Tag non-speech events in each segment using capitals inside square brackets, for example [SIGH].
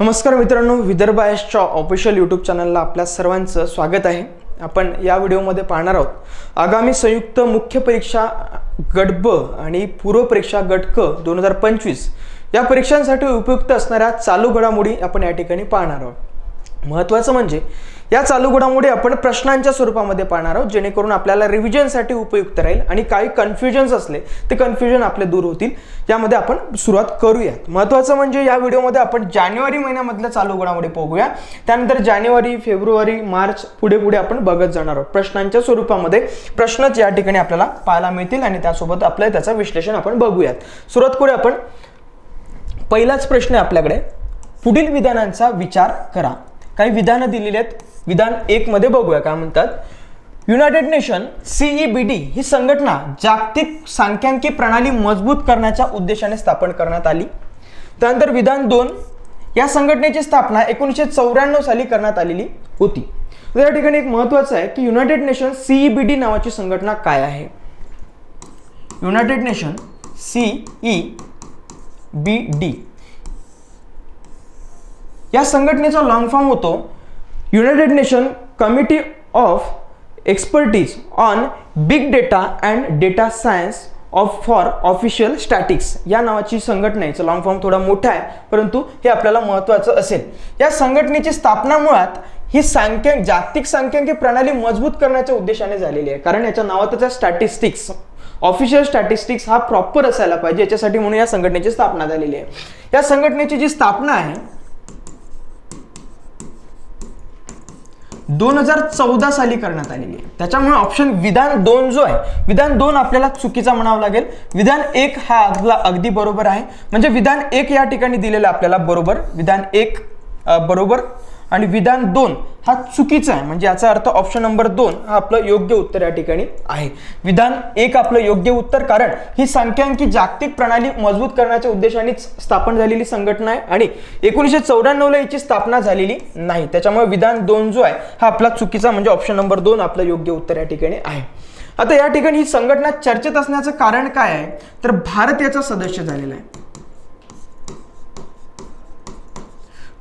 नमस्कार मित्रांनो Vidarbha आयसच्या official YouTube चॅनलला आपल्या सर्वांचं स्वागत आहे. आपण या व्हिडिओमध्ये पाहणार आहोत आगामी संयुक्त मुख्य परीक्षा गट ब आणि पूर्व परीक्षा गट क दोन हजार पंचवीस या परीक्षांसाठी उपयुक्त असणाऱ्या चालू घडामोडी आपण या ठिकाणी पाहणार आहोत. महत्त्वाचं म्हणजे या चालू घडामोडी आपण प्रश्नांच्या स्वरूपामध्ये पाहणार आहोत जेणेकरून आपल्याला रिव्हिजनसाठी उपयुक्त राहील आणि काही कन्फ्युजन्स असले ते कन्फ्युजन आपले दूर होतील. यामध्ये आपण सुरुवात करूयात. महत्त्वाचं म्हणजे या व्हिडिओमध्ये आपण जानेवारी महिन्यामधल्या चालू घडामोडी बघूया त्यानंतर जानेवारी फेब्रुवारी मार्च पुढे पुढे आपण बघत जाणार आहोत. प्रश्नांच्या स्वरूपामध्ये प्रश्नच या ठिकाणी आपल्याला पाहायला मिळतील आणि त्यासोबत आपलं त्याचं विश्लेषण आपण बघूयात. सुरुवात करूया आपण. पहिलाच प्रश्न आपल्याकडे. पुढील विधानांचा विचार करा. काही विधानं दिलेली आहेत. विधान एकमध्ये बघूया काय म्हणतात? United nation C E B D ही संघटना जागतिक सांख्यांकी प्रणाली मजबूत करण्याच्या उद्देशाने स्थापन करण्यात आली. त्यानंतर विधान दोन या संघटनेची स्थापना एकोणीसशे चौऱ्याण्णव साली करण्यात आलेली होती. तर या ठिकाणी एक महत्वाचं आहे की united nation C E B D नावाची संघटना काय आहे? United nation C E B D या संघटनेचा लॉंग फॉर्म होतो. United nation committee of expertise on big data and data science of for official statics या नावाची संघटना आहे. लॉंग फॉर्म थोडा मोठा आहे परंतु हे आपल्याला महत्त्वाचं असेल. या संघटनेची स्थापना मुळात ही सांख्य जागतिक सांख्यिकी प्रणाली मजबूत करण्याच्या उद्देशाने झालेली आहे. कारण याच्या नावातच स्टॅटिस्टिक्स ऑफिशियल स्टॅटिस्टिक्स हा प्रॉपर असायला पाहिजे. याच्यासाठी म्हणून या संघटनेची स्थापना झालेली आहे. या संघटनेची जी स्थापना आहे दोन हजार चौदा साली करण्यात आलेली आहे. त्याच्यामुळे ऑप्शन विधान दोन जो आहे विधान दोन आपल्याला चुकीचा म्हणावा लागेल. विधान एक हा आपला अगदी बरोबर आहे. म्हणजे विधान एक या ठिकाणी दिलेलं आपल्याला बरोबर. विधान एक बरोबर. आणि विधान दोन हा चुकीचा आहे. म्हणजे याचा अर्थ ऑप्शन नंबर दोन हा आपलं योग्य उत्तर या ठिकाणी आहे. विधान एक आपलं योग्य उत्तर कारण ही संख्यांकी जागतिक प्रणाली मजबूत करण्याच्या उद्देशाने स्थापन झालेली संघटना आहे आणि एकोणीसशे चौऱ्याण्णवला याची स्थापना झालेली नाही. त्याच्यामुळे विधान दोन जो आहे हा आपला चुकीचा म्हणजे ऑप्शन नंबर दोन आपलं योग्य उत्तर या ठिकाणी आहे. आता या ठिकाणी ही संघटना चर्चेत असण्याचं कारण काय आहे? तर भारत याचा सदस्य झालेला आहे.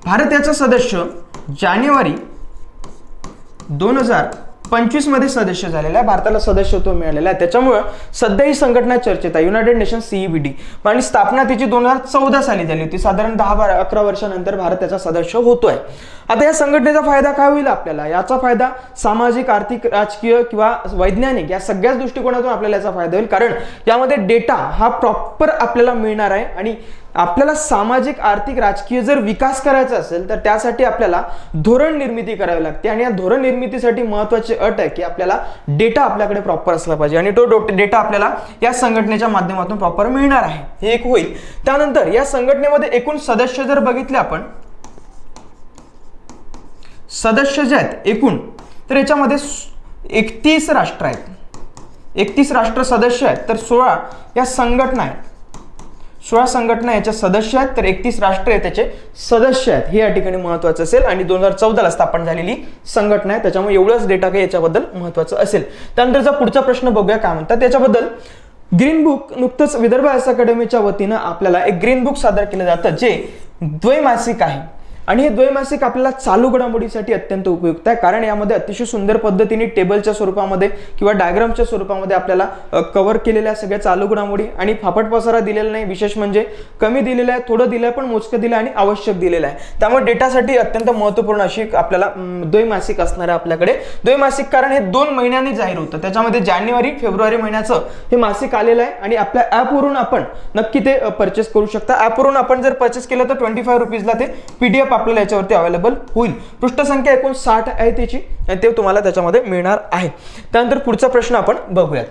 भारत याचा सदस्य जानेवारी दोन हजार पंचवीसमध्ये सदस्य झालेला आहे भारताला सदस्यत्व मिळालेलं आहे. त्याच्यामुळं सध्या ही संघटना चर्चेत आहे. युनायटेड नेशन सीईबीडी आणि स्थापना तिची दोन हजार चौदा साली झाली होती. साधारण दहा बारा अकरा वर्षानंतर भारत त्याचा सदस्य आहे आता या संघटनेचा फायदा काय होईल आपल्याला? याचा फायदा सामाजिक आर्थिक राजकीय किंवा वैज्ञानिक या सगळ्याच दृष्टिकोनातून आपल्याला याचा फायदा होईल. कारण यामध्ये डेटा हा प्रॉपर आपल्याला मिळणार आहे. आणि आपल्याला सामाजिक आर्थिक राजकीय जर विकास करायचा असेल तर त्यासाठी आपल्याला धोरण निर्मिती करावी लागते. आणि या धोरण निर्मितीसाठी महत्वाची अट आहे की आपल्याला डेटा आपल्याकडे प्रॉपर असला पाहिजे. आणि तो डेटा आपल्याला या संघटनेच्या माध्यमातून प्रॉपर मिळणार आहे. हे एक होईल. त्यानंतर या संघटनेमध्ये एकूण सदस्य जर बघितले आपण सदस्य जे आहेत एकूण तर याच्यामध्ये एकतीस राष्ट्र आहेत. एकतीस राष्ट्र सदस्य आहेत तर सोळा या संघटना आहेत. सोळा संघटना याच्या सदस्य आहेत तर एकतीस राष्ट्र आहे त्याचे सदस्य आहेत. हे या ठिकाणी महत्वाचं असेल आणि दोन हजार चौदाला स्थापन झालेली संघटना आहे. त्याच्यामुळे एवढंच डेटा काही याच्याबद्दल महत्वाचं असेल. त्यानंतरचा पुढचा प्रश्न बघूया काय म्हणतात? त्याच्याबद्दल ग्रीन बुक नुकतंच विदर्भ अकॅडमीच्या वतीनं आपल्याला एक ग्रीन बुक सादर केलं जातं जे द्वैमासिक आहे. आणि हे द्वैमासिक आपल्याला चालू घडामोडीसाठी अत्यंत उपयुक्त आहे. कारण यामध्ये अतिशय सुंदर पद्धतीने टेबलच्या स्वरूपामध्ये किंवा डायग्रामच्या स्वरूपामध्ये आपल्याला कव्हर केलेल्या सगळ्या चालू घडामोडी आणि फापट पसारा दिलेला नाही. विशेष म्हणजे कमी दिलेलं आहे थोडं दिलं आहे पण मोजकं दिलं आणि आवश्यक दिलेलं आहे. त्यामुळे डेटासाठी अत्यंत महत्त्वपूर्ण अशी आपल्याला द्वैमासिक असणार आहे आपल्याकडे. द्वैमासिक कारण हे दोन महिन्यांनी जाहीर होतं. त्याच्यामध्ये जानेवारी फेब्रुवारी महिन्याचं हे मासिक आलेलं आहे आणि आपल्या ॲपवरून आपण नक्की ते परचेस करू शकता. ॲपवरून आपण जर परचेस केलं तर ट्वेंटी फाय रुपीजला ते पीडीएफ आपल्याला याच्यावरती अवेलेबल होईल. पृष्ठसंख्या एकूण साठ आहे त्याची आणि ते तुम्हाला त्याच्यामध्ये मिळणार आहे. त्यानंतर पुढचा प्रश्न आपण बघूयात.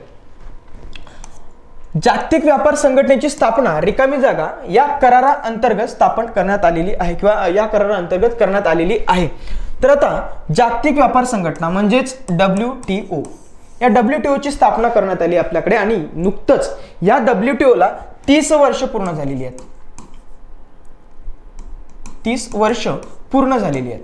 जागतिक व्यापार संघटनेची स्थापना रिकामी जागा या करारा अंतर्गत स्थापन करण्यात आलेली आहे किंवा या करारा अंतर्गत करण्यात आलेली आहे. तर आता जागतिक व्यापार संघटना म्हणजेच डब्ल्यू टी ओ या डब्ल्यू टी ओची स्थापना करण्यात आली आपल्याकडे आणि नुकतंच या डब्ल्यू टी ओला तीस वर्ष पूर्ण झालेली आहेत. तीस वर्ष पूर्ण झालेली आहेत.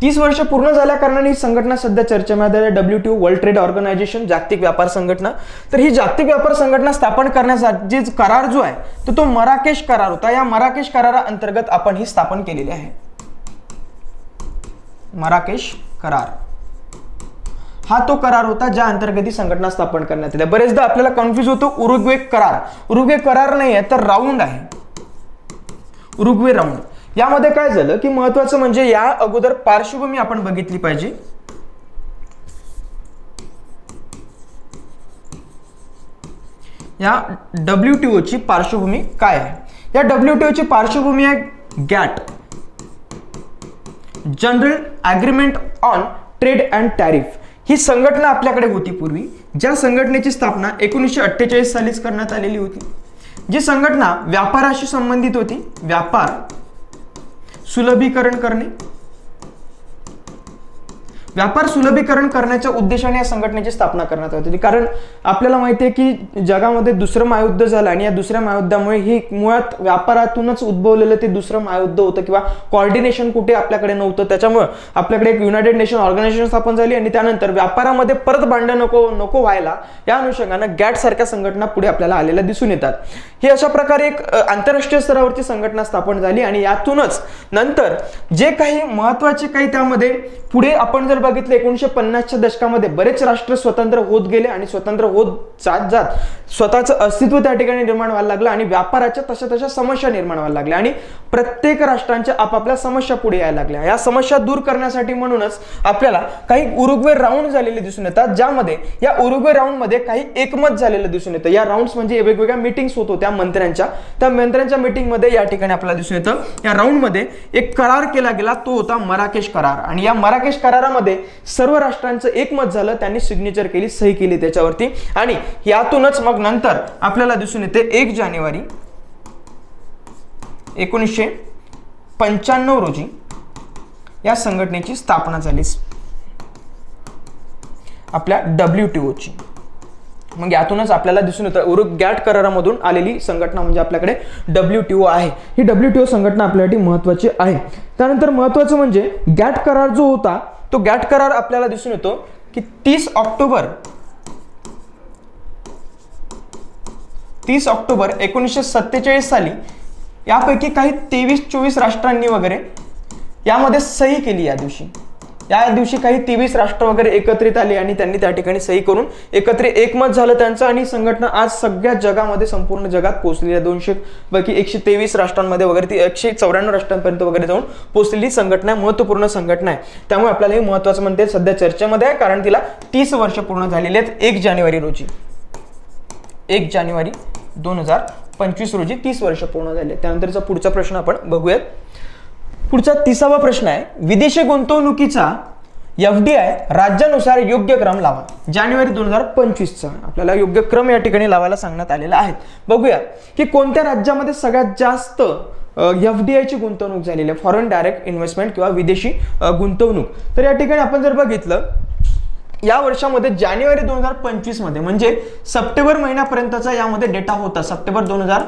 तीस वर्ष पूर्ण झाल्या कारणाने ही संघटना सध्या चर्चेमध्ये आहे. W T world trade organization जागतिक व्यापार संघटना. तर ही जागतिक व्यापार संघटना स्थापन करण्यासाठी जे करार जो आहे तर तो मराकेश करार होता. या मराकेश करारा अंतर्गत आपण ही स्थापन केलेली आहे. मराकेश करार. हा तो करार होता ज्या अंतर्गत ही संघटना स्थापन करण्यात आली. बरेचदा आपल्याला कन्फ्युज होतो उरुग्वे करार. उरुग्वे करार नाही आहे तर राऊंड आहे. ऋग्वे राऊंड यामध्ये काय झालं की महत्वाचं म्हणजे या अगोदर पार्श्वभूमी आपण बघितली पाहिजे. या डब्ल्यू टी ओची पार्श्वभूमी काय आहे? या डब्ल्यू टी ओची पार्श्वभूमी आहे GATT general agreement on trade and tariff ही संघटना आपल्याकडे होती पूर्वी. ज्या संघटनेची स्थापना एकोणीसशे अठ्ठेचाळीस सालीच करण्यात आलेली होती. जी संघटना व्यापाराशी संबंधित होती व्यापार सुलभीकरण करणे व्यापार सुलभीकरण करण्याच्या उद्देशाने या संघटनेची स्थापना करण्यात आली होती. म्हणजे कारण आपल्याला माहिती आहे की जगामध्ये दुसरं महायुद्ध झालं आणि या दुसऱ्या महायुद्धामुळे ही मुळात व्यापारातूनच उद्भवलेलं ते दुसरं महायुद्ध होतं किंवा कॉर्डिनेशन कुठे आपल्याकडे नव्हतं. त्याच्यामुळे आपल्याकडे एक युनायटेड नेशन ऑर्गनायझेशन स्थापन झाली आणि त्यानंतर व्यापारामध्ये परत भांडण नको नको व्हायला या अनुषंगानं गॅट सारख्या संघटना पुढे आपल्याला आलेल्या दिसून येतात. ही अशा प्रकारे एक आंतरराष्ट्रीय स्तरावरची संघटना स्थापन झाली आणि यातूनच नंतर जे काही महत्त्वाचे काही त्यामध्ये पुढे आपण जर बघितलं एकोणीशे पन्नासच्या दशकामध्ये बरेच राष्ट्र स्वतंत्र होत गेले आणि स्वतंत्र होत जात जात स्वतःचं अस्तित्व त्या ठिकाणी निर्माण व्हायला लागलं आणि व्यापाराच्या तशा तशा समस्या निर्माण व्हायला लागल्या आणि प्रत्येक राष्ट्रांच्या आपापल्या समस्या पुढे यायला लागल्या. या समस्या दूर करण्यासाठी म्हणूनच आपल्याला काही उरुग्वे राऊंड झालेले दिसून येतात ज्यामध्ये या उरुग्वे राऊंडमध्ये काही एकमत झालेलं दिसून येतं. या राऊंड म्हणजे वेगवेगळ्या मिटिंग्स होत होत्या मंत्र्यांच्या. त्या मंत्र्यांच्या मिटिंगमध्ये या ठिकाणी आपल्याला दिसून येतं. या राऊंडमध्ये एक करार केला गेला तो होता मराकेश करार. आणि या मराकेश करारामध्ये सर्व राष्ट्रांचं एकमत झालं त्यांनी सिग्नेचर केली सही केली त्याच्यावरती. आणि यातूनच मग नंतर आपल्याला दिसून येते एक जानेवारी एकोणीसशे पंच्याण्णव रोजी या संघटनेची स्थापना झाली. आपल्या डब्ल्यू टी ओची मग यातूनच आपल्याला दिसून येतं उरुग गॅट करारामधून आलेली संघटना म्हणजे आपल्याकडे डब्ल्यू टी ओ आहे. ही डब्ल्यू टी ओ संघटना आपल्यासाठी महत्वाची आहे. त्यानंतर महत्वाचं म्हणजे गॅट करार जो होता तो गॅट करार आपल्याला दिसून येतो की तीस ऑक्टोबर तीस ऑक्टोबर एकोणीसशे सत्तेचाळीस साली यापैकी काही तेवीस चोवीस राष्ट्रांनी वगैरे यामध्ये सही केली या दिवशी. या दिवशी काही तेवीस राष्ट्र वगैरे एकत्रित आले आणि त्यांनी त्या ठिकाणी सही करून एकत्रित एकमत झालं त्यांचं आणि संघटना आज सगळ्या जगामध्ये संपूर्ण जगात पोहोचलेली आहे. दोनशे पैकी एकशे तेवीस राष्ट्रांमध्ये वगैरे ती एकशे चौऱ्याण्णव राष्ट्रांपर्यंत वगैरे जाऊन पोहोचलेली संघटना आहे महत्त्वपूर्ण संघटना आहे. त्यामुळे आपल्याला हे महत्त्वाचं म्हणते सध्या चर्चेमध्ये आहे कारण तिला तीस वर्ष पूर्ण झालेली आहेत. एक जानेवारी रोजी. एक जानेवारी दोन हजार पंचवीस रोजी तीस वर्ष पूर्ण झाले त्यानंतरचा पुढचा प्रश्न आपण बघूयात. पुढचा तिसावा प्रश्न आहे विदेशी गुंतवणुकीचा एफ डी आय राज्यानुसार योग्य क्रम लावा. जानेवारी दोन हजार पंचवीसचा. आपल्याला योग्य क्रम या ठिकाणी लावायला सांगण्यात आलेला आहे. बघूया की कोणत्या राज्यामध्ये सगळ्यात जास्त एफ डी आयची गुंतवणूक झालेली आहे? फॉरेन डायरेक्ट इन्व्हेस्टमेंट किंवा विदेशी गुंतवणूक. तर या ठिकाणी आपण जर बघितलं या वर्षामध्ये जानेवारी दोन हजार पंचवीसमध्ये म्हणजे सप्टेंबर महिन्यापर्यंतचा यामध्ये डेटा होता. सप्टेंबर दोन हजार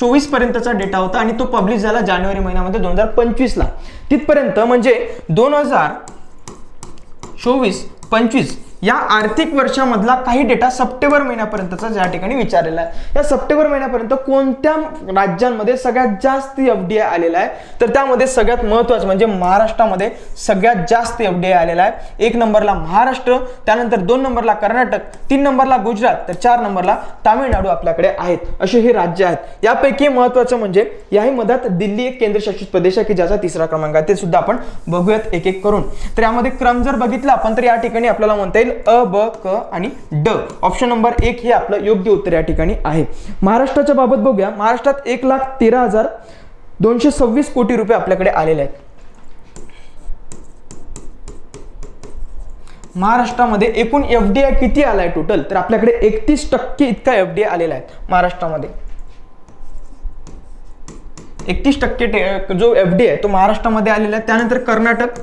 चोवीस पर्यंतचा डेटा होता आणि तो पब्लिश झाला जानेवारी महिन्यामध्ये दोन हजार पंचवीसला. तिथपर्यंत म्हणजे दोन हजार चोवीस पंचवीस या आर्थिक वर्षामधला काही डेटा सप्टेंबर महिन्यापर्यंतचा या ठिकाणी विचारलेला आहे. या सप्टेंबर महिन्यापर्यंत कोणत्या राज्यांमध्ये सगळ्यात जास्त एफडीआय आय आलेला आहे? तर त्यामध्ये सगळ्यात महत्वाचं म्हणजे महाराष्ट्रामध्ये सगळ्यात जास्त एफडीआय आय आलेला आहे. एक नंबरला महाराष्ट्र त्यानंतर दोन नंबरला कर्नाटक तीन नंबरला गुजरात तर चार नंबरला तामिळनाडू आपल्याकडे आहेत. असे हे राज्य आहेत. यापैकी महत्वाचं म्हणजे याही मधात दिल्ली एक केंद्रशासित प्रदेश आहे की ज्याचा तिसरा क्रमांक आहे ते सुद्धा आपण बघूयात एक एक करून. तर यामध्ये क्रम जर बघितला आपण तर या ठिकाणी आपल्याला म्हणता येईल अ ब क आणि ड. ऑप्शन नंबर एक हे आपलं योग्य उत्तर या ठिकाणी आहे. महाराष्ट्राच्या बाबत बघूया. महाराष्ट्रात एक लाख तेरा हजार दोनशे सव्वीस कोटी रुपये आपल्याकडे आलेले आहेत. महाराष्ट्रामध्ये एकूण एफ डी आय किती आलाय टोटल तर आपल्याकडे एकतीस टक्के इतका एफ डी आय आलेला आहे महाराष्ट्रामध्ये. एकतीस टक्के जो एफ डी आहे तो महाराष्ट्रामध्ये आलेला आहे. त्यानंतर कर्नाटक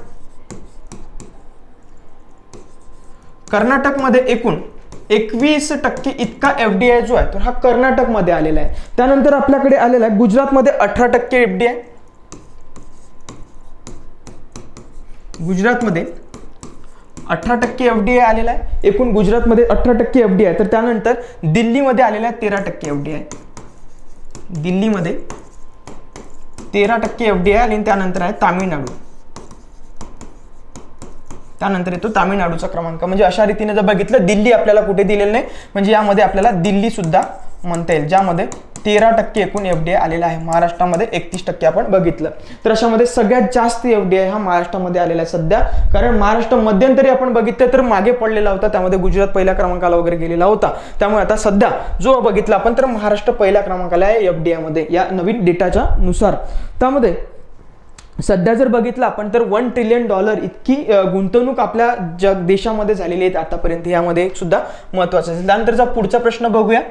कर्नाटकमध्ये एकूण एकवीस टक्के इतका एफ डी आय जो आहे तो हा कर्नाटकमध्ये आलेला आहे. त्यानंतर आपल्याकडे आलेला आहे गुजरातमध्ये अठरा टक्के एफ डी आय गुजरातमध्ये अठरा टक्के एफ डी आय आलेला आहे. एकूण गुजरातमध्ये अठरा टक्के एफ डी आहे तर त्यानंतर दिल्लीमध्ये आलेला आहे तेरा टक्के एफ डी आय दिल्लीमध्ये तेरा टक्के एफ डी आय आणि त्यानंतर आहे तामिळनाडू. त्यानंतर येतो तामिळनाडूचा क्रमांक. म्हणजे अशा रीतीने जर बघितलं दिल्ली आपल्याला कुठे दिलेलं नाही. म्हणजे यामध्ये आपल्याला दिल्ली सुद्धा म्हणता येईल ज्यामध्ये तेरा टक्के एकूण एफ डी आय आलेला आहे. महाराष्ट्रामध्ये एकतीस टक्के आपण बघितलं. तर अशामध्ये सगळ्यात जास्त एफ डी आय हा महाराष्ट्रामध्ये आलेला आहे सध्या. कारण महाराष्ट्र मध्यंतरी आपण बघितलं तर मागे पडलेला होता. त्यामध्ये गुजरात पहिल्या क्रमांकाला वगैरे गेलेला होता. त्यामुळे आता सध्या जो बघितला आपण तर महाराष्ट्र पहिल्या क्रमांकाला आहे एफ डी आयमध्ये या नवीन डेटाच्या नुसार. त्यामध्ये सध्या जर बघितलं आपण तर वन ट्रिलियन डॉलर इतकी गुंतवणूक आपल्या जग देशामध्ये झालेली आहे आतापर्यंत. यामध्ये सुद्धा महत्वाचं असेल त्यानंतरचा पुढचा प्रश्न बघूया.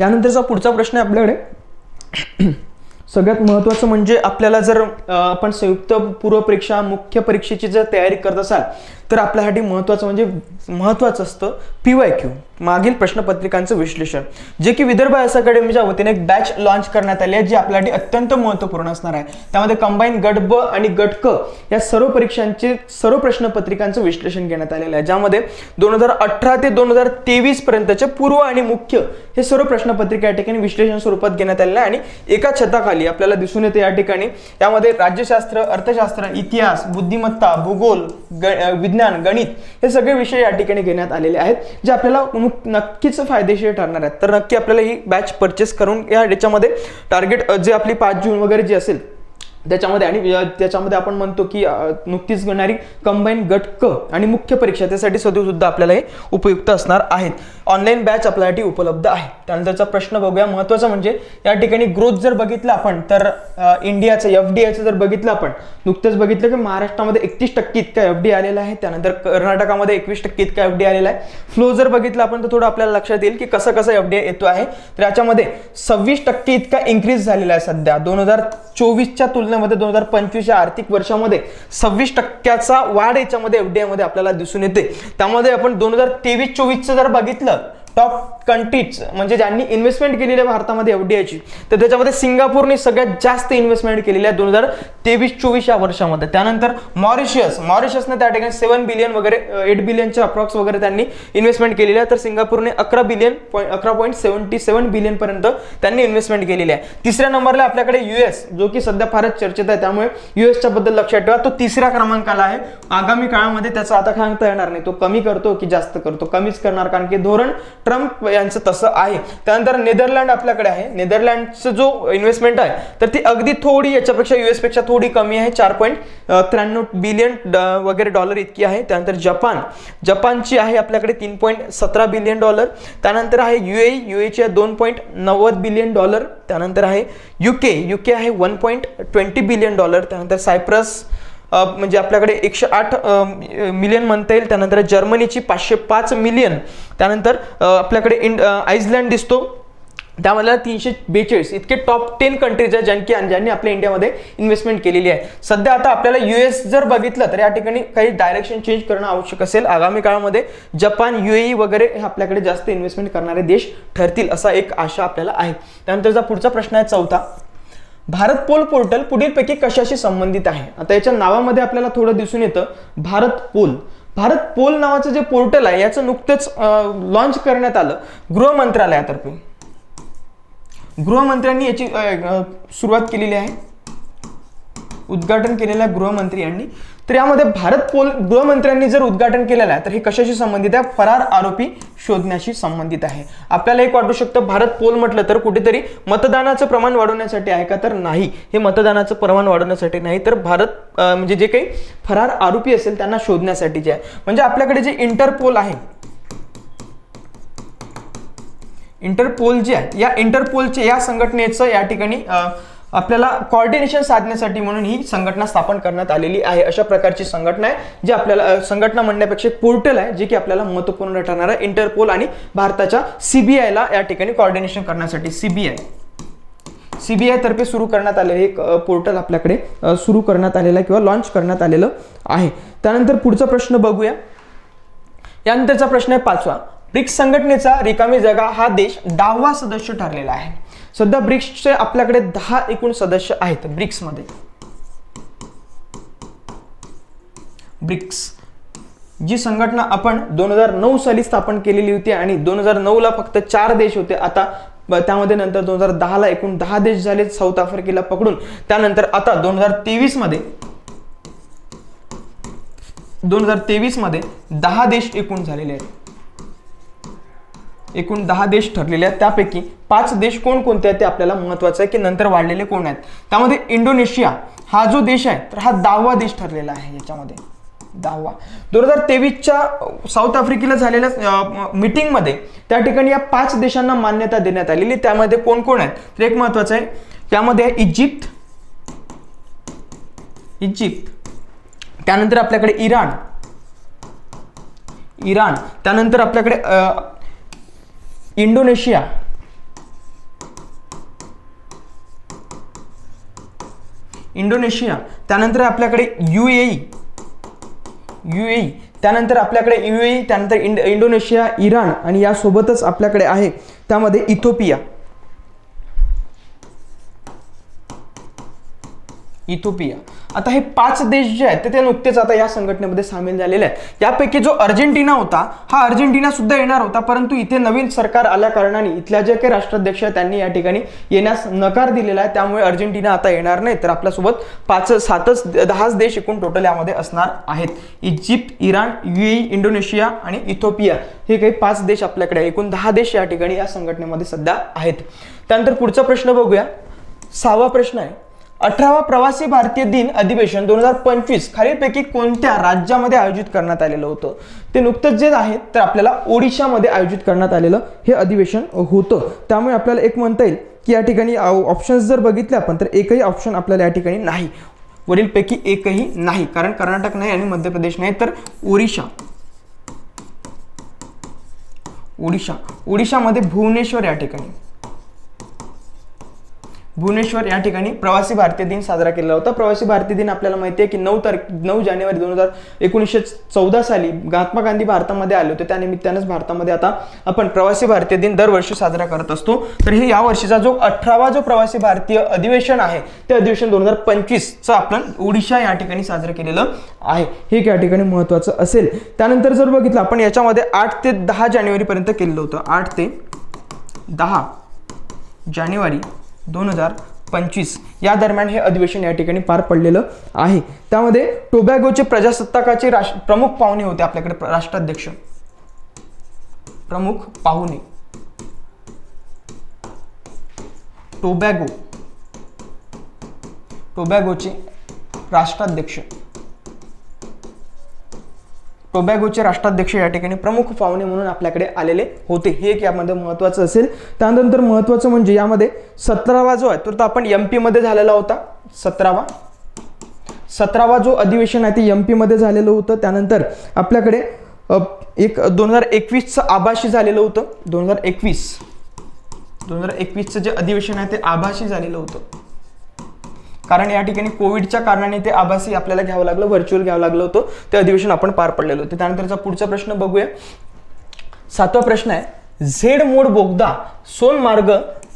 यानंतरचा पुढचा प्रश्न आहे आपल्याकडे. [CLEARS THROAT] सगळ्यात महत्त्वाचं म्हणजे आपल्याला जर आपण संयुक्त पूर्व परीक्षा मुख्य परीक्षेची जर तयारी करत असाल तर आपल्यासाठी महत्त्वाचं म्हणजे महत्त्वाचं असतं पी वाय क्यू मागील प्रश्नपत्रिकांचं विश्लेषण. जे की विदर्भ एस अकॅडमीच्या वतीने एक बॅच लॉन्च करण्यात आली आहे जी आपल्यासाठी अत्यंत महत्त्वपूर्ण असणार आहे. त्यामध्ये कंबाईन गट ब आणि गट क या सर्व परीक्षांचे सर्व प्रश्नपत्रिकांचं विश्लेषण घेण्यात आलेलं आहे. ज्यामध्ये दोन हजार अठरा ते दोन हजार तेवीस पर्यंतचे पूर्व आणि मुख्य हे सर्व प्रश्नपत्रिका या ठिकाणी विश्लेषण स्वरूपात घेण्यात आलेलं आहे. आणि एका छताखाली आपल्याला दिसून येते या ठिकाणी त्यामध्ये राज्यशास्त्र अर्थशास्त्र इतिहास बुद्धिमत्ता भूगोल ग विज्ञान गणित हे सगळे विषय या ठिकाणी घेण्यात आलेले आहेत जे आपल्याला नक्कीच फायदेशीर ठरणार आहेत. तर नक्की आपल्याला ही बॅच परचेस करून या याच्यामध्ये टार्गेट जे आपली पाच जून वगैरे जी असेल त्याच्यामध्ये आणि त्याच्यामध्ये आपण म्हणतो की नुकतीच घेणारी कंबाईन गट क आणि मुख्य परीक्षा त्यासाठी सदैव सुद्धा आपल्याला हे उपयुक्त असणार आहेत. ऑनलाईन बॅच आपल्यासाठी उपलब्ध आहे. त्यानंतरचा प्रश्न बघूया. महत्त्वाचा म्हणजे या ठिकाणी ग्रोथ जर बघितलं आपण तर इंडियाचं एफ डी आयचं जर बघितलं आपण नुकतंच बघितलं की महाराष्ट्रामध्ये एकतीस टक्के इतका एफ डी आलेला आहे. त्यानंतर कर्नाटकामध्ये एकवीस टक्के इतका एफ डी आलेला आहे. फ्लो जर बघितलं आपण तर थोडं आपल्याला लक्षात येईल की कसं कसं एफ डी आय येतो आहे तर याच्यामध्ये सव्वीस टक्के इतका इन्क्रीज झालेला आहे सध्या. दोन हजार चोवीसच्या तुलनेमध्ये दोन हजार पंचवीसच्या आर्थिक वर्षामध्ये सव्वीस टक्क्याचा वाढ याच्यामध्ये एफ डी आयमध्ये आपल्याला दिसून येते. त्यामध्ये आपण दोन हजार तेवीस चोवीसचं जर बघितलं टॉप कंट्रीज म्हणजे ज्यांनी इन्व्हेस्टमेंट केलेली आहे भारतामध्ये एफडीआयची तर त्याच्यामध्ये सिंगापूरने सगळ्यात जास्त इन्व्हेस्टमेंट केलेली आहे दोन हजार तेवीस चोवीस या वर्षामध्ये. त्यानंतर मॉरिशियस मॉरिशियसने त्या ठिकाणी सेव्हन बिलियन वगैरे एट बिलियनच्या अप्रॉक्स वगैरे त्यांनी इन्व्हेस्टमेंट केलेली आहे. तर सिंगापूरने अकरा बिलियन पॉईंट अकरा पॉईंट सेव्हन्टी सेव्हन बिलियन पर्यंत त्यांनी इन्व्हेस्टमेंट केलेली आहे. तिसऱ्या नंबरला आपल्याकडे युएस जो की सध्या फारच चर्चेत आहे. त्यामुळे युएसच्या बद्दल लक्षात ठेवा. तो तिसऱ्या क्रमांकाला आहे. आगामी काळामध्ये त्याचा आता सांगता येणार नाही. तो कमी करतो की जास्त करतो? कमीच करणार? कारण की धोरण ट्रम्प यांचं तसं आहे. त्यानंतर नेदरलँड आपल्याकडे आहे. नेदरलँडचं जो इन्व्हेस्टमेंट आहे तर ती अगदी थोडी याच्यापेक्षा यू एसपेक्षा थोडी कमी आहे. चार पॉईंट त्र्याण्णव बिलियन वगैरे डॉलर इतकी आहे. त्यानंतर जपान जपानची आहे आपल्याकडे तीन पॉईंट सतरा बिलियन डॉलर त्यानंतर आहे युए युएची आहे दोन पॉईंट नव्वद बिलियन डॉलर त्यानंतर आहे युके युके आहे one point twenty billion dollar त्यानंतर सायप्रस म्हणजे आपल्याकडे एकशे आठ मिलियन म्हणता येईल. त्यानंतर जर्मनीची पाचशे पाच मिलियन. त्यानंतर आपल्याकडे इंड अ, आईसलँड दिसतो. त्यामध्ये तीनशे बेचाळीस. इतके टॉप टेन कंट्रीज आहेत ज्यांनी ज्यांनी आपल्या इंडियामध्ये इन्व्हेस्टमेंट केलेली आहे. सध्या आता आपल्याला युएस जर बघितलं तर या ठिकाणी काही डायरेक्शन चेंज करणं आवश्यक असेल. आगामी काळामध्ये जपान युएई वगैरे हे आपल्याकडे जास्त इन्व्हेस्टमेंट करणारे देश ठरतील असा एक आशा आपल्याला आहे. त्यानंतरचा पुढचा प्रश्न आहे चौथा. भारत पोल पोर्टल पुढीलपैकी कशाशी संबंधित आहे? आता याच्या नावामध्ये आपल्याला थोडं दिसून येतं भारत पोल. भारत पोल नावाचं जे पोर्टल आहे याचं नुकतंच लॉन्च करण्यात आलं गृह मंत्रालयातर्फे गृहमंत्र्यांनी याची सुरुवात केलेली आहे. उद्घाटन केलेलं आहे गृहमंत्री यांनी. तर यामध्ये भारत पोल गृहमंत्र्यांनी जर उद्घाटन केलेलं आहे तर हे कशाशी संबंधित आहे? फरार आरोपी शोधण्याशी संबंधित आहे. आपल्याला एक वाटू शकतं भारत पोल म्हटलं तर कुठेतरी मतदानाचं प्रमाण वाढवण्यासाठी आहे का तर नाही. हे मतदानाचं प्रमाण वाढवण्यासाठी नाही तर भारत म्हणजे जे काही फरार आरोपी असेल त्यांना शोधण्यासाठी जे आहे. म्हणजे आपल्याकडे जे इंटरपोल आहे इंटरपोल जे आहे या इंटरपोलचे या संघटनेचं या ठिकाणी आपल्याला कॉर्डिनेशन साधण्यासाठी म्हणून ही संघटना स्थापन करण्यात आलेली आहे. अशा प्रकारची संघटना आहे जी आपल्याला संघटना म्हणण्यापेक्षा पोर्टल आहे जे की आपल्याला महत्त्वपूर्ण ठरणार आहे. इंटरपोल आणि भारताच्या सीबीआयला या ठिकाणी कॉर्डिनेशन करण्यासाठी सीबीआय सीबीआय तर्फे सुरू करण्यात आलेलं एक पोर्टल आपल्याकडे सुरू करण्यात आलेलं आहे किंवा लॉन्च करण्यात आलेलं आहे. त्यानंतर पुढचा प्रश्न बघूया. यानंतरचा प्रश्न आहे पाचवा. ब्रिक्स संघटनेचा रिकामी जागा हा देश दहावा सदस्य ठरलेला आहे. सध्या ब्रिक्सचे आपल्याकडे दहा एकूण सदस्य आहेत ब्रिक्समध्ये. ब्रिक्स जी संघटना आपण दोन हजार नऊ साली स्थापन केलेली होती आणि दोन हजार नऊला फक्त चार देश होते. आता त्यामध्ये नंतर दोन हजार दहाला एकूण दहा देश झाले साऊथ आफ्रिकेला पकडून. त्यानंतर आता दोन हजार तेवीसमध्ये दोन हजार तेवीसमध्ये दहा देश एकूण झालेले आहेत. एकूण दहा देश ठरलेले आहेत. त्यापैकी पाच देश कोणकोणते आहेत ते आपल्याला महत्त्वाचं आहे की नंतर वाढलेले कोण आहेत? त्यामध्ये इंडोनेशिया हा जो देश आहे तर हा दहावा देश ठरलेला आहे याच्यामध्ये. दहावा. दोन हजार तेवीसच्या साऊथ आफ्रिकेला झालेल्या मिटिंगमध्ये त्या ठिकाणी या पाच देशांना मान्यता देण्यात आलेली. त्यामध्ये कोण कोण आहेत? तर एक महत्वाचं आहे त्यामध्ये आहे इजिप्त इजिप्त. त्यानंतर आपल्याकडे इराण इराण. त्यानंतर आपल्याकडे इंडोनेशिया. इंडोनेशिया. त्यानंतर आपल्याकडे युएई युएई त्यानंतर आपल्याकडे युएई त्यानंतर इंड इंडोनेशिया इराण आणि यासोबतच आपल्याकडे आहे त्यामध्ये इथोपिया. इथोपिया. आता हे पाच देश जे आहेत ते- ते नुकतेच आता या संघटनेमध्ये सामील झालेले आहेत. यापैकी जो अर्जेंटिना होता हा अर्जेंटिना सुद्धा येणार होता परंतु इथे नवीन सरकार आल्या कारणाने इथल्या जे काही राष्ट्राध्यक्ष आहेत त्यांनी या ठिकाणी येण्यास नकार दिलेला आहे. त्यामुळे अर्जेंटिना आता येणार नाही तर आपल्यासोबत पाच सातच दहाच देश एकूण टोटल यामध्ये असणार आहेत. इजिप्त इराण युएई इंडोनेशिया आणि इथोपिया हे काही पाच देश आपल्याकडे एकूण दहा देश या ठिकाणी या संघटनेमध्ये सध्या आहेत. त्यानंतर पुढचा प्रश्न बघूया. सहावा प्रश्न आहे अठरावा प्रवासी भारतीय दिन अधिवेशन दोन हजार पंचवीस खालीलपैकी कोणत्या राज्यामध्ये आयोजित करण्यात आलेलं होतं? ते नुकतंच जे आहे तर आपल्याला ओडिशामध्ये आयोजित करण्यात आलेलं हे अधिवेशन होतं. त्यामुळे आपल्याला एक म्हणता येईल की या ठिकाणी ऑप्शन्स जर बघितले आपण तर एकही ऑप्शन आपल्याला या ठिकाणी नाही. वरीलपैकी एकही नाही कारण कर्नाटक नाही आणि मध्य प्रदेश नाही तर ओडिशा. ओडिशा. ओडिशामध्ये भुवनेश्वर या ठिकाणी. भुवनेश्वर या ठिकाणी प्रवासी भारतीय दिन साजरा केला होता. प्रवासी भारतीय दिन आपल्याला माहिती आहे की नऊ तारीख नऊ जानेवारी दोन हजार एकोणीसशे चौदा साली महात्मा गांधी भारतामध्ये आले होते. त्यानिमित्तानेच भारतामध्ये आता आपण प्रवासी भारतीय दिन दरवर्षी साजरा करत असतो. तर हे या वर्षीचा जो अठरावा जो प्रवासी भारतीय अधिवेशन आहे ते अधिवेशन दोन हजार पंचवीसचं आपण ओडिशा या ठिकाणी साजरं केलेलं आहे. हे या ठिकाणी महत्वाचं असेल. त्यानंतर जर बघितलं आपण याच्यामध्ये आठ ते दहा जानेवारीपर्यंत केलेलं होतं. आठ ते दहा जानेवारी दोन हजार पंचवीस या दरम्यान हे अधिवेशन या ठिकाणी पार पडलेलं आहे. त्यामध्ये टोबॅगोचे प्रजासत्ताकाचे राष्ट्र प्रमुख पाहुणे होते आपल्याकडे राष्ट्राध्यक्ष. प्रमुख पाहुणे. टोबॅगो. टोबॅगोचे राष्ट्राध्यक्ष. टोबॅगोचे राष्ट्राध्यक्ष या ठिकाणी प्रमुख पाहुणे म्हणून आपल्याकडे आलेले होते. हे एक यामध्ये महत्त्वाचं असेल. त्यानंतर महत्त्वाचं म्हणजे यामध्ये सतरावा जो आहे तर तो आपण एममध्ये झालेला होता. सतरावा. सतरावा जो अधिवेशन आहे ते एममध्ये झालेलं होतं. त्यानंतर आपल्याकडे एक दोन हजार एकवीसचं आभासी झालेलं होतं. दोन हजार एकवीस. दोन हजार एकवीसचं जे अधिवेशन आहे ते आभाशी झालेलं होतं. कारण या ठिकाणी कोविडच्या कारणाने ते आभासी आपल्याला घ्यावं लागलं व्हर्च्युअल घ्यावं लागलं होतं. ते अधिवेशन आपण पार पडलेलं होतं. त्यानंतरचा पुढचा प्रश्न बघूया. सातवा प्रश्न आहे झेड मोड बोगदा सोनमार्ग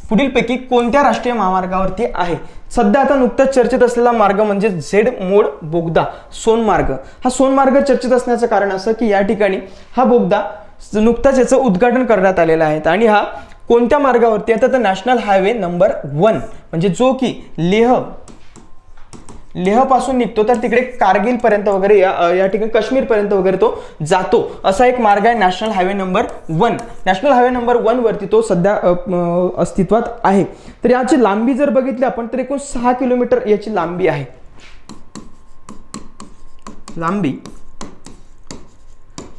पुढीलपैकी कोणत्या राष्ट्रीय महामार्गावरती आहे? सध्या आता नुकताच चर्चेत असलेला मार्ग म्हणजे झेड मोड बोगदा सोनमार्ग हा सोनमार्ग चर्चेत असण्याचं कारण असं की या ठिकाणी हा बोगदा नुकताच याचं उद्घाटन करण्यात आलेलं आहे. आणि हा कोणत्या मार्गावरती आहे? तर नॅशनल हायवे नंबर वन. म्हणजे जो की लेह लेहपासून निघतो तर तिकडे कारगिल पर्यंत वगैरे या या ठिकाणी काश्मीर पर्यंत वगैरे तो जातो. असा एक मार्ग आहे national highway number one. National highway number one वरती तो सध्या अस्तित्वात आहे. तर याची लांबी जर बघितली आपण तर एकूण सहा किलोमीटर याची लांबी आहे. लांबी?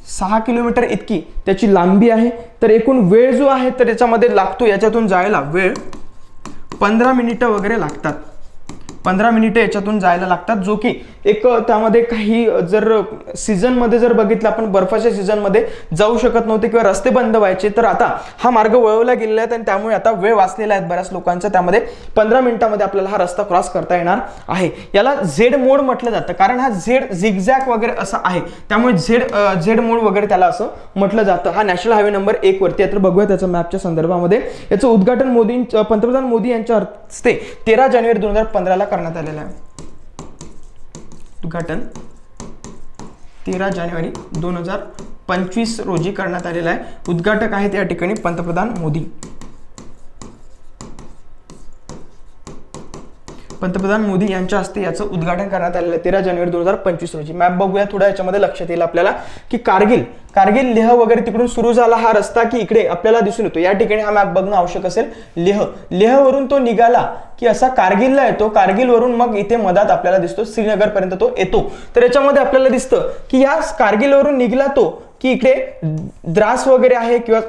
सहा किलोमीटर इतकी त्याची लांबी आहे. तर एकूण वेळ जो आहे तर याच्यामध्ये लागतो याच्यातून जायला वेळ पंधरा मिनिटं वगैरे लागतात. पंधरा मिनिटं याच्यातून जायला लागतात जो की एक त्यामध्ये काही जर सीझनमध्ये जर बघितलं आपण बर्फाच्या सीझनमध्ये जाऊ शकत नव्हते किंवा रस्ते बंद व्हायचे तर आता हा मार्ग वळवला गेलेला आहे आणि त्यामुळे आता वेळ वाचलेला आहे बऱ्याच लोकांचा. त्यामध्ये पंधरा मिनिटामध्ये आपल्याला हा रस्ता क्रॉस करता येणार आहे. याला झेड मोड म्हटलं जातं कारण हा झेड झिगझॅक वगैरे असं आहे. त्यामुळे झेड झेड मोड वगैरे त्याला असं म्हटलं जातं. हा नॅशनल हायवे नंबर एक वरती आहे तर बघूया त्याच्या मॅपच्या संदर्भामध्ये. याचं उद्घाटन मोदी पंतप्रधान मोदी यांच्या हस्ते तेरा जानेवारी दोन हजार पंधराला करण्यात आलेलं आहे. उद्घाटन तेरा जानेवारी दोन हजार पंचवीस रोजी करण्यात आलेला आहे. उद्घाटक आहेत या ठिकाणी पंतप्रधान मोदी. पंतप्रधान मोदी यांच्या हस्ते याचं उद्घाटन करण्यात आलेलं आहे तेरा जानेवारी दोन हजार पंचवीस रोजी. मॅप बघूया थोडा याच्यामध्ये लक्षात येईल आपल्याला की कारगिल कारगिल लेह वगैरे तिकडून सुरू झाला हा रस्ता की इकडे आपल्याला दिसून येतो. या ठिकाणी हा मॅप बघणं आवश्यक असेल. लेह लेहवरून तो निघाला की असा कारगिलला येतो. कारगिलवरून मग इथे मधात आपल्याला दिसतो श्रीनगर पर्यंत तो येतो. तर याच्यामध्ये आपल्याला दिसतं की या कारगिलवरून निघाला तो की इकडे द्रास वगैरे आहे किंवा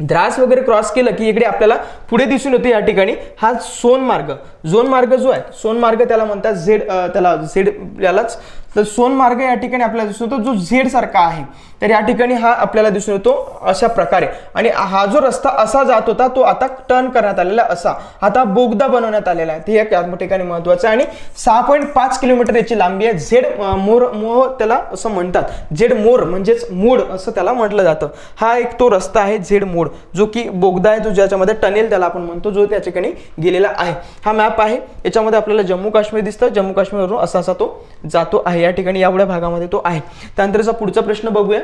द्रास वगैरे क्रॉस केलं की इकडे आपल्याला पुढे दिसून येतो या ठिकाणी. हा सोन मार्ग झोन मार्ग जो आहे सोन मार्ग त्याला म्हणतात झेड त्याला झेड यालाच तर सोनमार्ग या ठिकाणी आपल्याला दिसून येतो जो झेड सारखा आहे. तर या ठिकाणी हा आपल्याला दिसून येतो अशा प्रकारे. आणि हा जो रस्ता असा जात होता तो आता टर्न करण्यात आलेला असा. आता बोगदा बनवण्यात आलेला आहे. ते एक या ठिकाणी महत्वाचं आहे. आणि सहा पॉईंट पाच किलोमीटर याची लांबी आहे. झेड मोर मोह त्याला असं म्हणतात. झेड मोर म्हणजेच मोड असं त्याला म्हटलं जातं. हा एक तो रस्ता आहे झेड मोड जो की बोगदा आहे जो ज्याच्यामध्ये टनेल त्याला आपण म्हणतो जो त्या ठिकाणी गेलेला आहे. हा मॅप आहे. याच्यामध्ये आपल्याला जम्मू काश्मीर दिसतं. जम्मू काश्मीरवरून असा असा तो जातो आहे. या ठिकाणी एवढ्या भागामध्ये तो आहे. त्यानंतरचा पुढचा प्रश्न बघूया.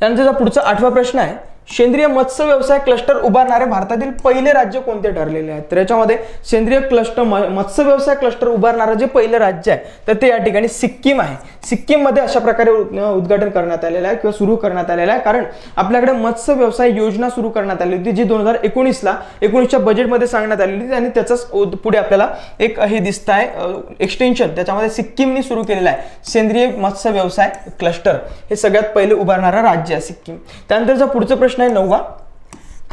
त्यानंतरचा पुढचा आठवा प्रश्न आहे. सेंद्रिय मत्स्य व्यवसाय क्लस्टर उभारणारे भारतातील पहिले राज्य कोणते ठरलेले आहेत तर याच्यामध्ये सेंद्रिय क्लस्टर म- मत्स्य व्यवसाय क्लस्टर उभारणारं जे पहिलं राज्य आहे तर ते या ठिकाणी सिक्कीम आहे. सिक्कीममध्ये अशा प्रकारे उद- उद्घाटन करण्यात आलेलं आहे किंवा सुरू करण्यात आलेलं आहे. कारण आपल्याकडे मत्स्य व्यवसाय योजना सुरू करण्यात आली होती जी दोन हजार एकोणीसला एकोणीसच्या बजेटमध्ये सांगण्यात आलेली होती आणि त्याचाच उद- पुढे आपल्याला एक हे दिसत आहे एक्सटेन्शन त्याच्यामध्ये सिक्कीमने सुरू केलेलं आहे सेंद्रिय मत्स्य व्यवसाय क्लस्टर. हे सगळ्यात पहिले उभारणारं राज्य आहे सिक्कीम. त्यानंतरचा पुढचा प्रश्न आहे नववा.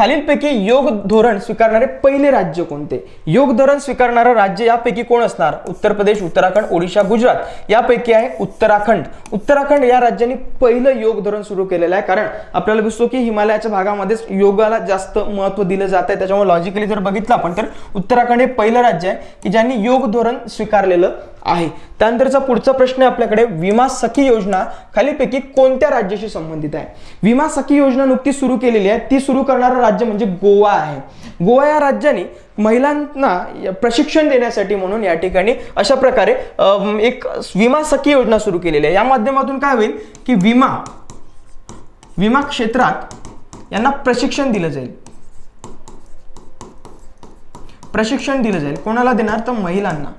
खालीलपैकी योग धोरण स्वीकारणारे पहिले राज्य कोणते? योग धोरण स्वीकारणारं राज्य यापैकी कोण असणार? उत्तर प्रदेश उत्तराखंड ओडिशा गुजरात. यापैकी आहे उत्तराखंड. उत्तराखंड या राज्याने पहिलं योग धोरण सुरू केलेलं आहे. कारण आपल्याला दिसतो की हिमालयाच्या भागामध्येच योगाला जास्त महत्त्व दिलं जात आहे. त्याच्यामुळे लॉजिकली जर बघितलं आपण तर उत्तराखंड हे पहिलं राज्य आहे की ज्यांनी योग धोरण स्वीकारलेलं आहे. त्यानंतरचा पुढचा प्रश्न आहे आपल्याकडे विमा सखी योजना खालीपैकी कोणत्या राज्याशी संबंधित आहे? विमा सखी योजना नुकतीच सुरू केलेली आहे. ती सुरू करणारं राज्य म्हणजे गोवा आहे. गोवा या राज्याने महिलांना प्रशिक्षण देण्यासाठी म्हणून या ठिकाणी अशा प्रकारे एक विमा सखी योजना सुरू केलेली आहे. या माध्यमातून काय होईल की विमा विमा क्षेत्रात यांना प्रशिक्षण दिलं जाईल. प्रशिक्षण दिलं जाईल. कोणाला देणार? तर महिलांना.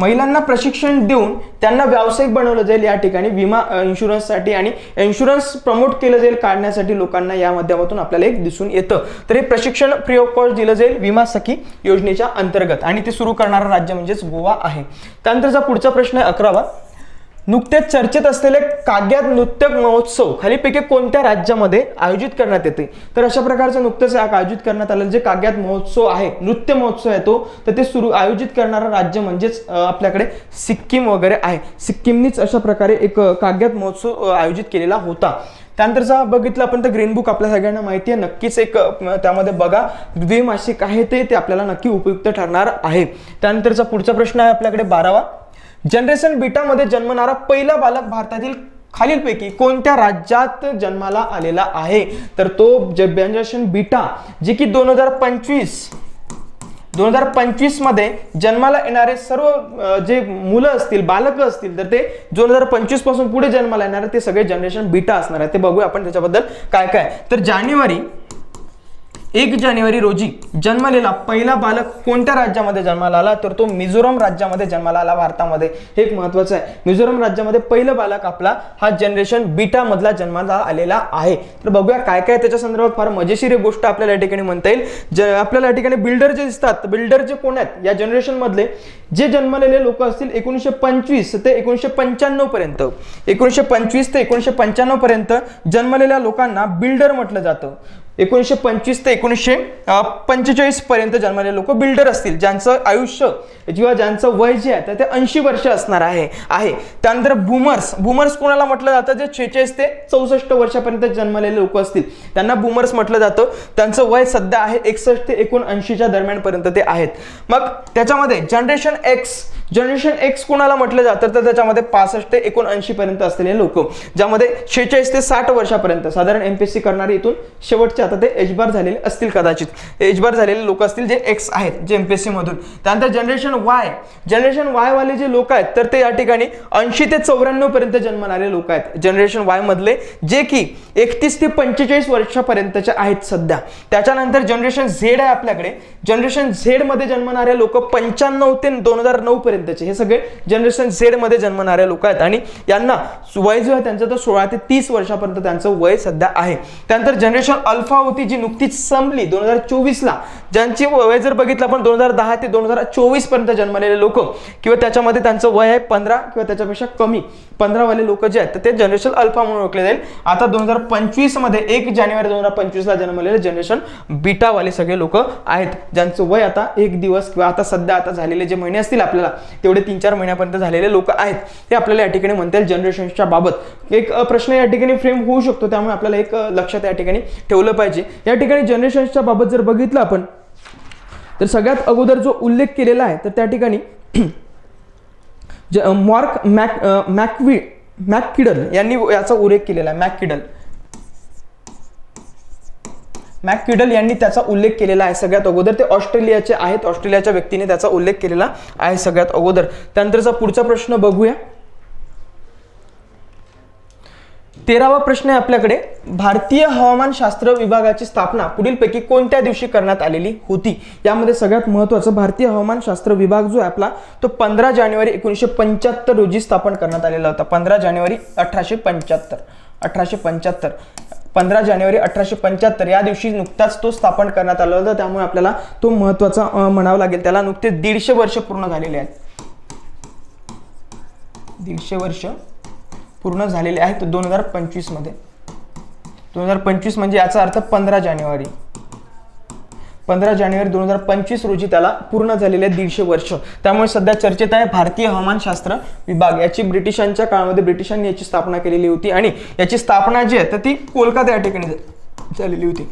महिलांना प्रशिक्षण देऊन त्यांना व्यावसायिक बनवलं जाईल या ठिकाणी. विमा इन्शुरन्ससाठी आणि इन्शुरन्स प्रमोट केलं जाईल काढण्यासाठी लोकांना या माध्यमातून आपल्याला एक दिसून येतं. तर हे प्रशिक्षण फ्री ऑफ कॉस्ट दिलं जाईल विमा सखी योजनेच्या अंतर्गत. आणि ते सुरू करणारं राज्य म्हणजेच गोवा आहे. त्यानंतरचा पुढचा प्रश्न आहे अकरावा. नुकतेच चर्चेत असलेले काग्यात नृत्य महोत्सव खालीपैकी कोणत्या राज्यामध्ये आयोजित करण्यात येते? तर अशा प्रकारचं नुकतंच आयोजित करण्यात आलेलं जे काग्यात महोत्सव आहे नृत्य महोत्सव आहे तो तर ते सुरू आयोजित करणारं राज्य म्हणजेच आपल्याकडे सिक्कीम वगैरे आहे. सिक्कीमनीच अशा प्रकारे एक काग्यात महोत्सव आयोजित केलेला होता. त्यानंतरचा बघितलं आपण तर ग्रीन बुक आपल्या सगळ्यांना माहिती आहे. नक्कीच एक त्यामध्ये बघा द्विमासिक आहे ते ते आपल्याला नक्की उपयुक्त ठरणार आहे. त्यानंतरचा पुढचा प्रश्न आहे आपल्याकडे बारावा. जनरेशन बीटामध्ये जन्मणारा पहिला बालक भारतातील खालीलपैकी कोणत्या राज्यात जन्माला आलेला आहे? तर तो जनरेशन बीटा जे की दोन हजार पंचवीस दोन हजार पंचवीसमध्ये जन्माला येणारे सर्व जे मुलं असतील बालकं असतील तर ते दोन हजार पंचवीसपासून पुढे जन्माला येणारे ते सगळे जनरेशन बीटा असणार आहे ते बघूया आपण त्याच्याबद्दल काय काय तर जानेवारी एक जानेवारी रोजी जन्मलेला पहिला बालक कोणत्या राज्यामध्ये जन्माला आला? तर तो मिझोरम राज्यामध्ये जन्माला आला भारतामध्ये. हे एक महत्वाचं आहे. मिझोरम राज्यामध्ये पहिलं बालक आपला हा जनरेशन बीटा मधला जन्माला आलेला आहे. तर बघूया काय काय त्याच्या संदर्भात फार मजेशीर गोष्ट आपल्याला या ठिकाणी म्हणता येईल. ज आपल्याला या ठिकाणी बिल्डर जे दिसतात बिल्डर जे कोण आहेत या जनरेशन मधले जे जन्मलेले लोक असतील एकोणीसशे पंचवीस ते एकोणीसशे पंच्याण्णव पर्यंत एकोणीसशे पंचवीस ते एकोणीसशे पंच्याण्णव पर्यंत जन्मलेल्या लोकांना बिल्डर म्हटलं जातं. एकोणीसशे पंचवीस ते एकोणीसशे पंचेचाळीस पर्यंत जन्मलेले लोक बिल्डर असतील ज्यांचं आयुष्य किंवा ज्यांचं वय जे आहे तर ते ऐंशी वर्ष असणार आहे आहे. त्यानंतर बुमर्स बुमर्स कोणाला म्हटलं जातं? जे छेचाळीस ते चौसष्ट वर्षापर्यंत जन्मलेले लोक असतील. त्यांना बुमर्स म्हटलं जातं. त्यांचं वय सध्या आहे एकसष्ट ते एकोणऐंशीच्या दरम्यानपर्यंत ते आहेत. मग त्याच्यामध्ये जनरेशन एक्स जनरेशन एक्स कोणाला म्हटलं जातं तर त्याच्यामध्ये पासष्ट ते एकोणऐंशी पर्यंत असलेले लोक ज्यामध्ये शेहेचाळीस ते साठ वर्षापर्यंत साधारण एमपीएससी करणारे इथून शेवटचे आता ते एजबार झालेले असतील कदाचित. एजबार झालेले लोक असतील जे एक्स आहेत जे एमपीएससी मधून. त्यानंतर जनरेशन वाय जनरेशन वाय वाले जे लोक आहेत तर ते या ठिकाणी ऐंशी ते चौऱ्याण्णव पर्यंत जन्मणारे लोक आहेत. जनरेशन वाय मधले जे की एकतीस ते पंचेचाळीस वर्षापर्यंतचे आहेत सध्या. त्याच्यानंतर जनरेशन झेड आहे आपल्याकडे. जनरेशन झेडमध्ये जन्मणारे लोक पंच्याण्णव ते दोन हजार नऊ पर्यंतचे. हे सगळे जनरेशन झेडमध्ये जन्मणाऱ्या लोक आहेत. आणि यांना वय जो आहे त्यांचं तर सोळा ते तीस वर्षापर्यंत त्यांचं वय सध्या आहे. त्यानंतर जनरेशन अल्फा होती जी नुकतीच संपली. दोन हजार चोवीसला ज्यांची वय जर बघितलं आपण दोन हजार दहा ते दोन हजार चोवीसपर्यंत जन्मलेले लोक किंवा त्याच्यामध्ये त्यांचं वय आहे पंधरा किंवा त्याच्यापेक्षा कमी. पंधरावाले लोक जे आहेत तर ते जनरेशन अल्फा म्हणून ओळखले जाईल. आता दोन हजार पंचवीसमध्ये एक जानेवारी दोन हजार पंचवीसला जन्मलेले जनरेशन बीटावाले सगळे लोक आहेत. ज्यांचं वय आता एक दिवस किंवा आता सध्या आता झालेले जे महिने असतील आपल्याला तेवढे तीन चार महिन्यापर्यंत झालेले लोक आहेत. ते आपल्याला या ठिकाणी म्हणता येईल जनरेशनच्या बाबत. एक प्रश्न या ठिकाणी फ्रेम होऊ शकतो. त्यामुळे आपल्याला एक लक्षात या ठिकाणी ठेवलं पाहिजे. या ठिकाणी जनरेशनच्या बाबत जर बघितलं आपण तर सगळ्यात अगोदर जो उल्लेख केलेला आहे तर त्या ठिकाणी [CLEARS THROAT] ज- मार्क मॅक मॅकवी मॅककिडल यांनी याचा उल्लेख केलेला आहे मॅककिडल. मॅककिडल यांनी त्याचा उल्लेख केलेला आहे सगळ्यात अगोदर. ते ऑस्ट्रेलियाचे आहेत. ऑस्ट्रेलियाच्या व्यक्तीने त्याचा उल्लेख केलेला आहे सगळ्यात अगोदर. त्यानंतरचा पुढचा प्रश्न बघूया. तेरावा प्रश्न आहे आपल्याकडे. भारतीय हवामानशास्त्र विभागाची स्थापना पुढीलपैकी कोणत्या दिवशी करण्यात आलेली होती? यामध्ये सगळ्यात महत्त्वाचं भारतीय हवामानशास्त्र विभाग जो आहे आपला तो पंधरा जानेवारी एकोणीसशे पंच्याहत्तर रोजी स्थापन करण्यात आलेला होता. पंधरा जानेवारी अठराशे पंच्याहत्तर. अठराशे पंच्याहत्तर. पंधरा जानेवारी अठराशे पंच्याहत्तर. या दिवशी नुकताच तो स्थापन करण्यात आला होता. त्यामुळे आपल्याला तो महत्त्वाचा म्हणावा लागेल. त्याला नुकते दीडशे वर्ष पूर्ण झालेले आहेत. दीडशे वर्ष पूर्ण झालेले आहेत दोन हजार पंचवीसमध्ये दोन हजार पंचवीस म्हणजे याचा अर्थ पंधरा जानेवारी. पंधरा जानेवारी दोन हजार पंचवीस रोजी त्याला पूर्ण झालेले दीडशे वर्ष. त्यामुळे सध्या चर्चेत आहे भारतीय हवामानशास्त्र विभाग. याची ब्रिटिशांच्या काळामध्ये ब्रिटिशांनी याची स्थापना केलेली होती आणि याची स्थापना जी आहे तर ती कोलकाता या ठिकाणी झालेली होती.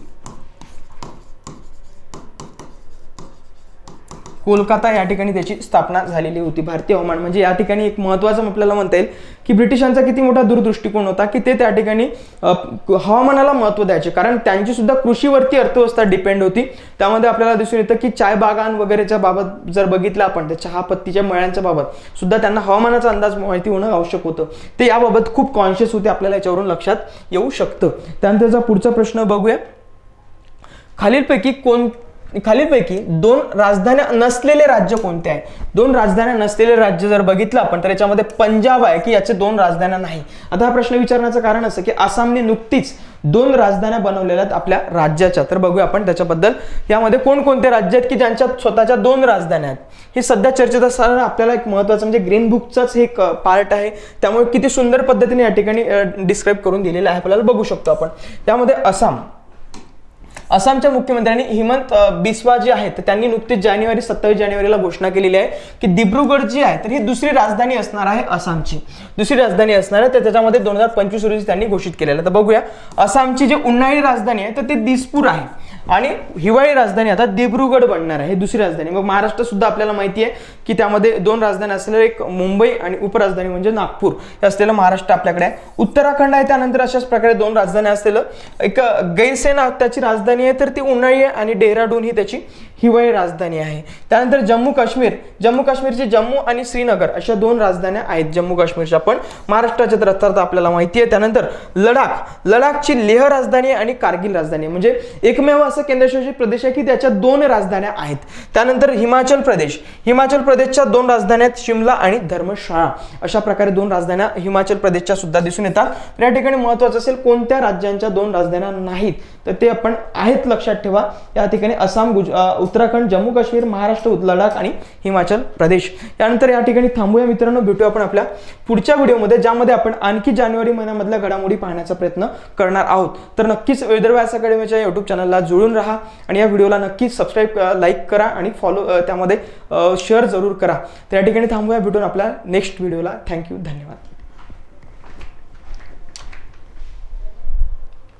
कोलकाता या ठिकाणी त्याची स्थापना झालेली होती. भारतीय हवामान म्हणजे या ठिकाणी एक महत्त्वाचं आपल्याला म्हणता येईल की ब्रिटिशांचा किती मोठा दूरदृष्टिकोन होता की ते त्या ठिकाणी हवामानाला महत्त्व द्यायचे. कारण त्यांची सुद्धा कृषीवरती अर्थव्यवस्था डिपेंड होती. त्यामध्ये आपल्याला दिसून येतं की चाय बागान वगैरेच्या बाबत जर बघितलं आपण त्या चहापत्तीच्या मळ्यांच्या बाबत सुद्धा त्यांना हवामानाचा अंदाज माहिती होणं आवश्यक होतं. ते याबाबत खूप कॉन्शियस होते आपल्याला याच्यावरून लक्षात येऊ शकतं. त्यानंतरचा पुढचा प्रश्न बघूया. खालीलपैकी कोण खालीलपैकी दोन राजधान्या नसलेले राज्य कोणते आहे? दोन राजधान्या नसलेले राज्य जर बघितलं आपण तर याच्यामध्ये पंजाब आहे की याचे दोन राजधान्या नाही? आता हा प्रश्न विचारण्याचं कारण असं की आसामने नुकतीच दोन राजधान्या बनवलेल्या आहेत आपल्या राज्याच्या. तर बघूया आपण त्याच्याबद्दल. यामध्ये कोणकोणते राज्य आहेत की ज्यांच्या स्वतःच्या दोन राजधान्या आहेत? हे सध्या चर्चेत असताना आपल्याला एक महत्त्वाचं म्हणजे ग्रीन बुकचाच एक पार्ट आहे. त्यामुळे किती सुंदर पद्धतीने या ठिकाणी डिस्क्राईब करून दिलेलं आहे आपल्याला बघू शकतो आपण. त्यामध्ये आसाम. आसामच्या मुख्यमंत्र्यांनी हिमंत बिस्वा जे आहेत त्यांनी नुकतीच जानेवारी सत्तावीस जानेवारीला घोषणा केलेली आहे की दिब्रुगड जी आहे तर ही दुसरी राजधानी असणार आहे आसामची. दुसरी राजधानी असणार आहे तर त्याच्यामध्ये दोन हजार पंचवीस रोजी त्यांनी घोषित केलेलं तर बघूया आसामची जी उन्हाळी राजधानी आहे तर ती दिसपूर आहे. आणि हिवाळी राजधानी आता दिब्रुगड बनणार आहे दुसरी राजधानी. मग महाराष्ट्र सुद्धा आपल्याला माहिती आहे की त्यामध्ये दोन राजधानी असलेलं एक मुंबई आणि उपराजधानी म्हणजे नागपूर. हे असलेलं महाराष्ट्र आपल्याकडे आहे. उत्तराखंड आहे त्यानंतर अशाच प्रकारे दोन राजधानी असलेलं. एक गैरसेना त्याची राजधानी आहे तर ती उन्हाळी आहे आणि डेहराडून ही त्याची हिवाळी राजधानी आहे. त्यानंतर जम्मू काश्मीर. जम्मू काश्मीरची जम्मू आणि श्रीनगर अशा दोन राजधान्या आहेत जम्मू काश्मीरच्या. पण महाराष्ट्राच्या तर आपल्याला माहिती आहे. त्यानंतर लडाख. लडाखची लेह राजधानी आणि कारगिल राजधानी. म्हणजे एकमेव असं केंद्रशासित प्रदेश आहे की त्याच्या दोन राजधान्या आहेत. त्यानंतर हिमाचल प्रदेश. हिमाचल प्रदेशच्या दोन राजधान्या आहेत शिमला आणि धर्मशाळा. अशा प्रकारे दोन राजधान्या हिमाचल प्रदेशच्या सुद्धा दिसून येतात. तर या ठिकाणी महत्वाचं असेल कोणत्या राज्यांच्या दोन राजधान्या नाहीत. तर ते आपण आहेत लक्षात ठेवा. या ठिकाणी आसाम गुज उत्तराखंड जम्मू काश्मीर महाराष्ट्र लडाख आणि हिमाचल प्रदेश. यानंतर या ठिकाणी थांबूया मित्रांनो भेटू आपण आपल्या पुढच्या व्हिडिओमध्ये ज्यामध्ये आपण आणखी जानेवारी महिन्यामधल्या घडामोडी पाहण्याचा प्रयत्न करणार आहोत. तर नक्कीच विदर्भ अकॅडमीच्या यूट्यूब चॅनलला जुळून राहा आणि या व्हिडिओला नक्कीच सबस्क्राईब लाईक करा आणि फॉलो त्यामध्ये शेअर जरूर करा. तर या ठिकाणी थांबूया भेटून आपल्या नेक्स्ट व्हिडिओला. थँक्यू धन्यवाद.